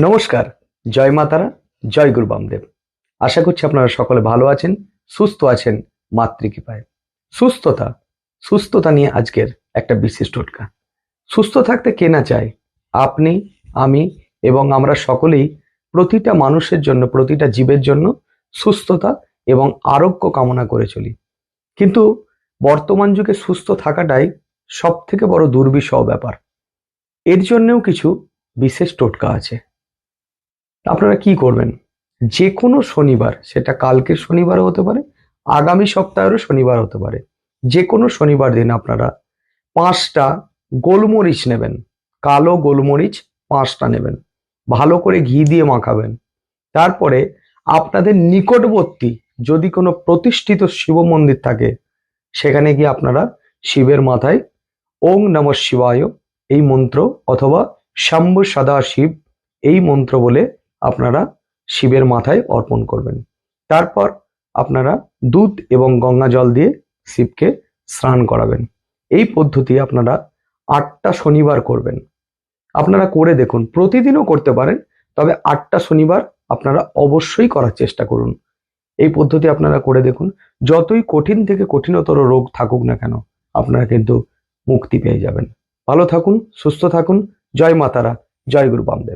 নমস্কার, জয় মাতারা, জয় গুরু বামদেব। আশা করছি আপনারা সকলে ভালো আছেন, সুস্থ আছেন মাতৃকৃপায়। সুস্থতা সুস্থতা নিয়ে আজকের একটা বিশেষ টোটকা। সুস্থ থাকতে কে না চায়? আপনি, আমি এবং আমরা সকলেই প্রতিটা মানুষের জন্য, প্রতিটা জীবের জন্য সুস্থতা এবং আরোগ্য কামনা করে চলি। কিন্তু বর্তমান যুগে সুস্থ থাকাটাই সব থেকে বড় দুর্বিষহ ব্যাপার। এর জন্যও কিছু বিশেষ টোটকা আছে। আপনারা কি করবেন? যে কোনো শনিবার, সেটা কালকের শনিবারও হতে পারে, আগামী সপ্তাহেরও শনিবার হতে পারে। যে কোনো শনিবার দিন আপনারা পাঁচটা গোলমরিচ নেবেন। কালো গোলমরিচ পাঁচটা নেবেন। ভালো করে ঘি দিয়ে মাখাবেন। তারপরে আপনাদের নিকটবর্তী যদি কোনো প্রতিষ্ঠিত শিব মন্দির থাকে, সেখানে গিয়ে আপনারা শিবের মাথায় ওং নম শিবায় এই মন্ত্র অথবা শম্ভু সদা শিব এই মন্ত্র বলে আপনারা শিবের মাথায় অর্পণ করবেন। তারপর আপনারা দুধ এবং গঙ্গা জল দিয়ে শিবকে স্নান করাবেন। এই পদ্ধতি আপনারা আটটা শনিবার করবেন। আপনারা করে দেখুন, প্রতিদিনও করতে পারেন, তবে আটটা শনিবার আপনারা অবশ্যই করার চেষ্টা করুন। এই পদ্ধতি আপনারা করে দেখুন, যতই কঠিন থেকে কঠিনতর রোগ থাকুক না কেন, আপনারা কিন্তু মুক্তি পেয়ে যাবেন। ভালো থাকুন, সুস্থ থাকুন, জয় মাতারা, জয় গুরু বামদেব।